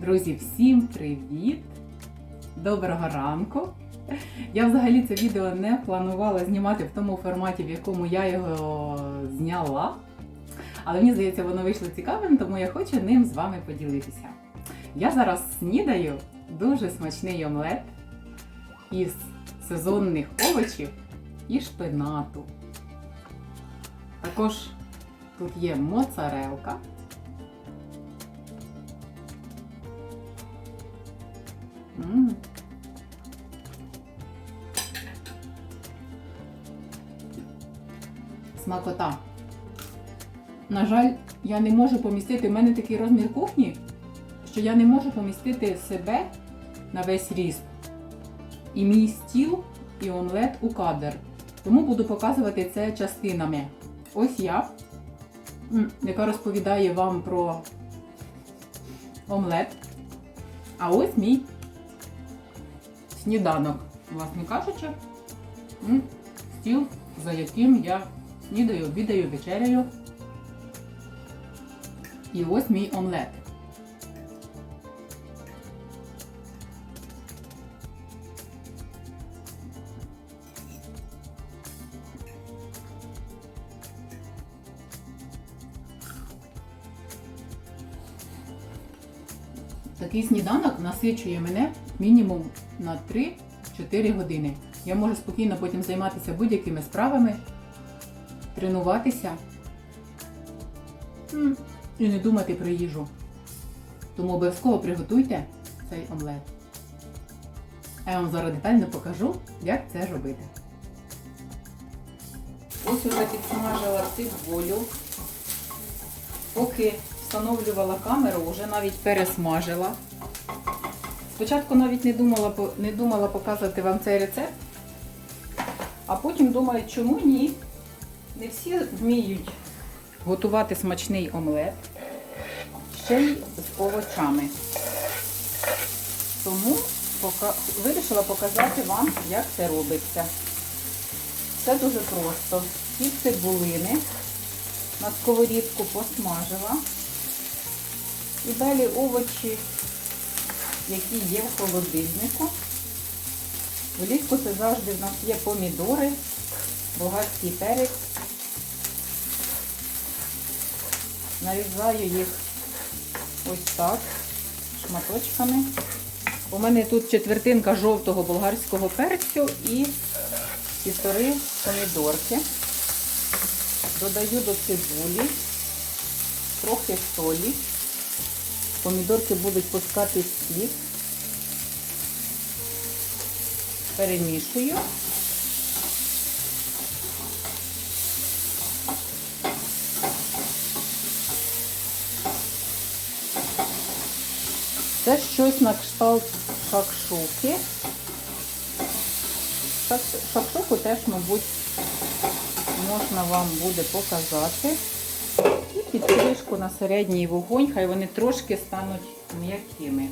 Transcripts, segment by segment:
Друзі, всім привіт! Доброго ранку! Я взагалі це відео не планувала знімати в тому форматі, в якому я його зняла. Але мені здається, воно вийшло цікавим, тому я хочу ним з вами поділитися. Я зараз снідаю дуже смачний омлет із сезонних овочів і шпинату. Також тут є моцарелка. Смакота. На жаль, я не можу помістити, в мене такий розмір кухні, що я не можу помістити себе на весь ріст. І мій стіл, і омлет у кадр. Тому буду показувати це частинами. Ось я, яка розповідає вам про омлет. А ось мій сніданок, власне кажучи, стіл, за яким я снідаю, обідаю, вечеряю. І ось мій омлет. Такий сніданок насичує мене мінімум на 3-4 години. Я можу спокійно потім займатися будь-якими справами, тренуватися і не думати про їжу. Тому обов'язково приготуйте цей омлет. А я вам зараз детально покажу, як це робити. Ось уже підсмажила цибулю. Поки встановлювала камеру, вже навіть пересмажила. Спочатку навіть не думала, не думала показувати вам цей рецепт, а потім думаю, чому ні? Не всі вміють готувати смачний омлет, ще й з овочами. Тому пока... вирішила показати вам, як це робиться. Все дуже просто. Пів цибулини на сковорідку посмажила. І далі овочі, які є в холодильнику. Влітку це завжди в нас є помідори, болгарський перець. Нарізаю їх ось так, шматочками. У мене тут четвертинка жовтого болгарського перцю і півтори помідорки. Додаю до цибулі, трохи солі. Помідорки будуть пускати сік. Перемішую. Це щось на кшталт шакшуки. Шак- Шакшуку теж, мабуть, можна вам буде показати. Кришку на середній вогонь, хай вони трошки стануть м'якими.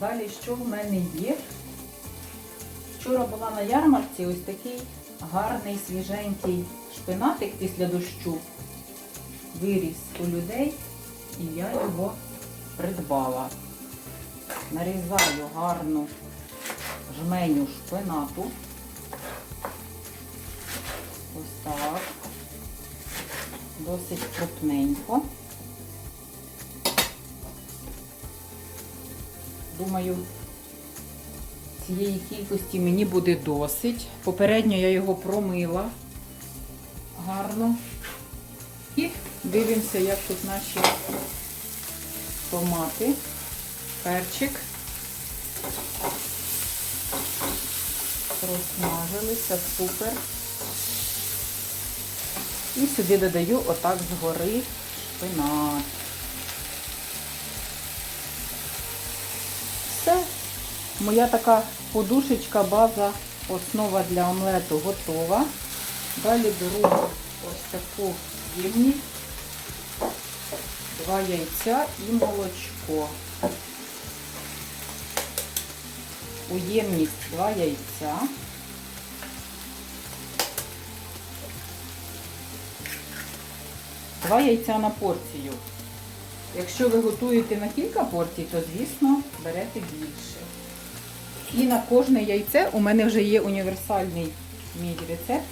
Далі, що в мене є? Вчора була на ярмарці ось такий гарний свіженький шпинатик після дощу. Виріс у людей і я його придбала. Нарізаю гарну жменю шпинату. Ось так. Досить крупненько. Думаю, цієї кількості мені буде досить. Попередньо я його промила гарно. І дивимося, як тут наші томати, перчик. Розсмажилися, супер. І сюди додаю отак згори шпинат. Все. Моя така подушечка, база, основа для омлету готова. Далі беру ось таку ємність, два яйця і молочко. У ємність два яйця. Два яйця на порцію. Якщо ви готуєте на кілька порцій, то звісно берете більше. І на кожне яйце у мене вже є універсальний мій рецепт.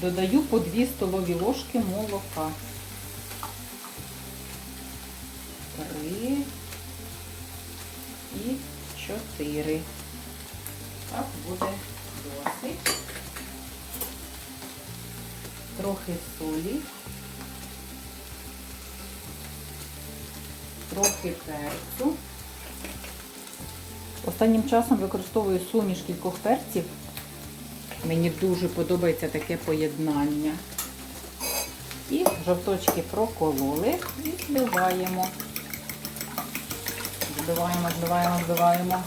Додаю по 2 столові ложки молока. Три і чотири. Так буде досить. Трохи солі. Трохи перцю. Останнім часом використовую суміш кількох перців. Мені дуже подобається таке поєднання. І жовточки прокололи і збиваємо. Збиваємо, збиваємо, збиваємо.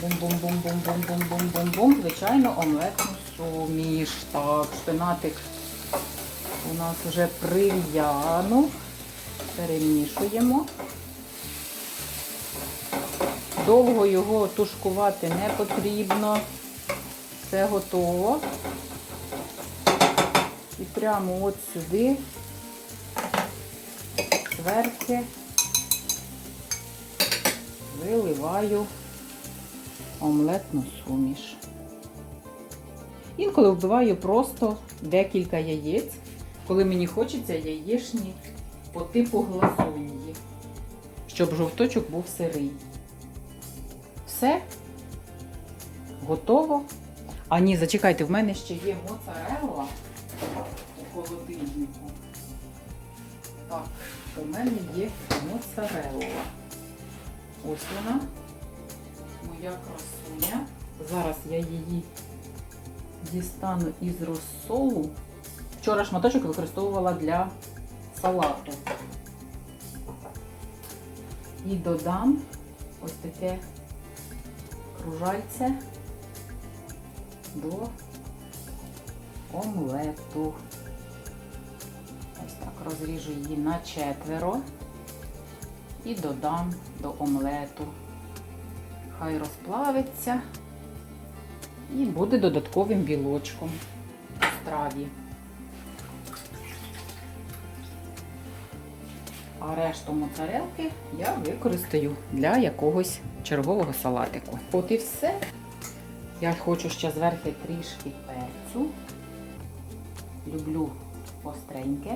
Бум-бум-бум-бум-бум-бум-бум-бум-бум. Звичайно, омлетну суміш. Так, шпинатик у нас вже прив'янув. Перемішуємо. Довго його тушкувати не потрібно. Все готово. І прямо от сюди зверхи виливаю омлетну суміш. Інколи вбиваю просто декілька яєць, коли мені хочеться яєчні по типу глазуньї, щоб жовточок був сирий. Все готово. А ні, зачекайте, в мене ще є моцарелла у холодильнику. Так, у мене є моцарелла. Ось вона, моя красуня. Зараз я її дістану із розсолу. Вчора шматочок використовувала для салату. І додам ось таке кружальце до омлету. Ось так розріжу її на четверо і додам до омлету. Хай розплавиться і буде додатковим білочком в страві. А решту моцарелки я використаю для якогось чергового салатику. От і все. Я хочу ще зверху трішки перцю. Люблю остреньке.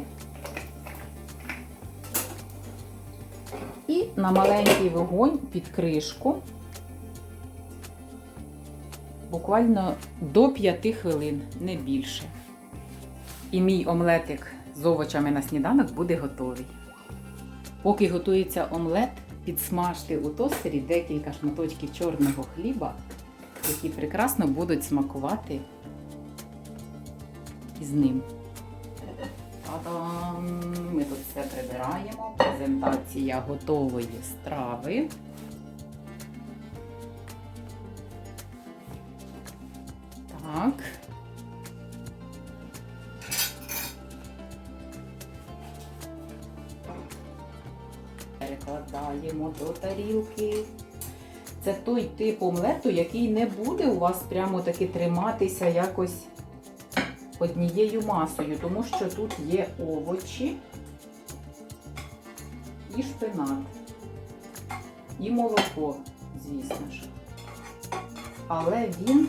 І на маленький вогонь під кришку буквально до 5 хвилин, не більше. І мій омлетик з овочами на сніданок буде готовий. Поки готується омлет, підсмажте у тостері декілька шматочків чорного хліба, які прекрасно будуть смакувати із ним. Та-дам! Ми тут все прибираємо. Презентація готової страви. Так. Перекладаємо до тарілки. Це той тип омлету, який не буде у вас прямо таки триматися якось однією масою, тому що тут є овочі і шпинат, і молоко, звісно ж. Але він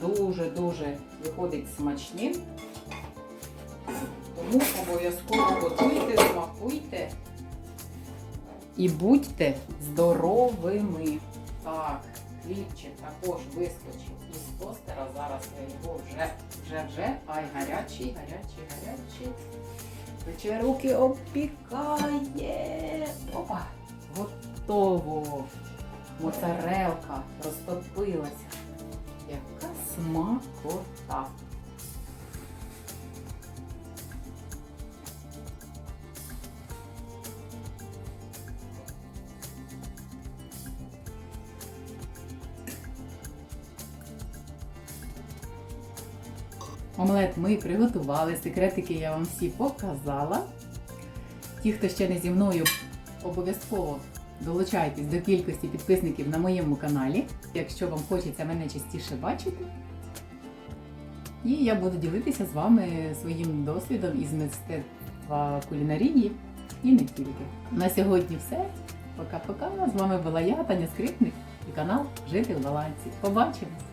дуже-дуже виходить смачним. Тому обов'язково готуйте, смакуйте і будьте здоровими. Так, хлібчик також вискочив із тостера. Зараз я його вже, вже, вже. Ай, гарячий, гарячий, гарячий. Пече руки обпікає. Опа! Готово. Моцарелка розтопилася. Яка смакота. Омлет ми приготували, секретики я вам всі показала. Ті, хто ще не зі мною, обов'язково долучайтесь до кількості підписників на моєму каналі, якщо вам хочеться мене частіше бачити. І я буду ділитися з вами своїм досвідом із мистецтва кулінарії. і не тільки. На сьогодні все. Пока-пока. З вами була я, Таня Скрипник і канал Жити в Балансі. Побачимось!